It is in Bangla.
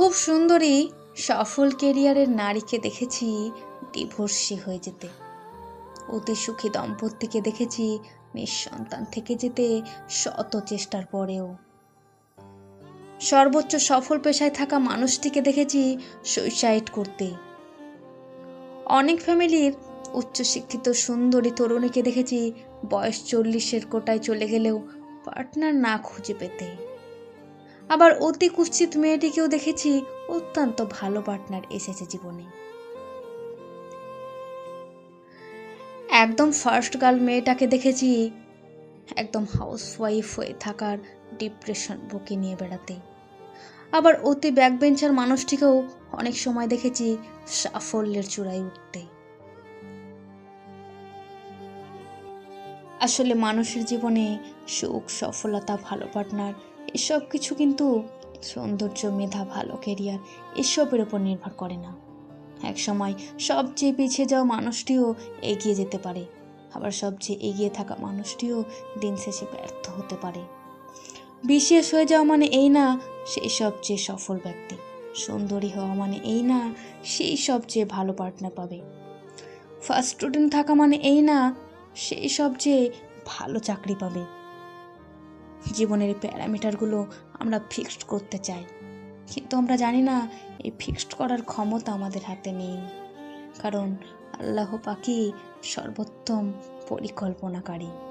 খুব সুন্দরী সফল কেরিয়ারের নারীকে দেখেছি ডিভোর্সি হয়ে যেতে। অতি সুখী দম্পতিকে দেখেছি নিঃসন্তান থেকে যেতে শত চেষ্টার পরেও। সর্বোচ্চ সফল পেশায় থাকা মানুষটিকে দেখেছি সুইসাইড করতে। অনেক ফ্যামিলির উচ্চশিক্ষিত সুন্দরী তরুণীকে দেখেছি বয়স চল্লিশের কোটায় চলে গেলেও পার্টনার না খুঁজে পেতে। আবার অতি কুৎসিত মেয়েটিকেও দেখেছি অত্যন্ত ভালো পার্টনার এসেছে জীবনে। একদম ফার্স্ট গার্ল মেয়েটাকে দেখেছি একদম হাউসওয়াইফ হয়ে থাকার ডিপ্রেশন বুকে নিয়ে বেড়াতে। আবার অতি ব্যাকবেঞ্চার মানুষটিকেও অনেক সময় দেখেছি সাফল্যের চূড়ায় উঠতে। আসলে মানুষের জীবনে সুখ, সফলতা, ভালো পার্টনার এসব কিছু কিন্তু সৌন্দর্য, মেধা, ভালো কেরিয়ার এসবের ওপর নির্ভর করে না। এক সময় সবচেয়ে পিছিয়ে যাওয়া মানুষটিও এগিয়ে যেতে পারে। আবার সবচেয়ে এগিয়ে থাকা মানুষটিও দিন শেষে ব্যর্থ হতে পারে। বিশেষ হয়ে যাওয়া মানে এই না সেই সবচেয়ে সফল ব্যক্তি। সুন্দরী হওয়া মানে এই না সেই সবচেয়ে ভালো পার্টনার পাবে। ফার্স্ট স্টুডেন্ট থাকা মানে এই না সেই সবচেয়ে ভালো চাকরি পাবে। জীবনের প্যারামিটারগুলো আমরা ফিক্সড করতে চাই। কিন্তু আমরা জানি না, এই ফিক্সড করার ক্ষমতা আমাদের হাতে নেই। কারণ আল্লাহ পাখি সর্বোত্তম পরিকল্পনাকারী।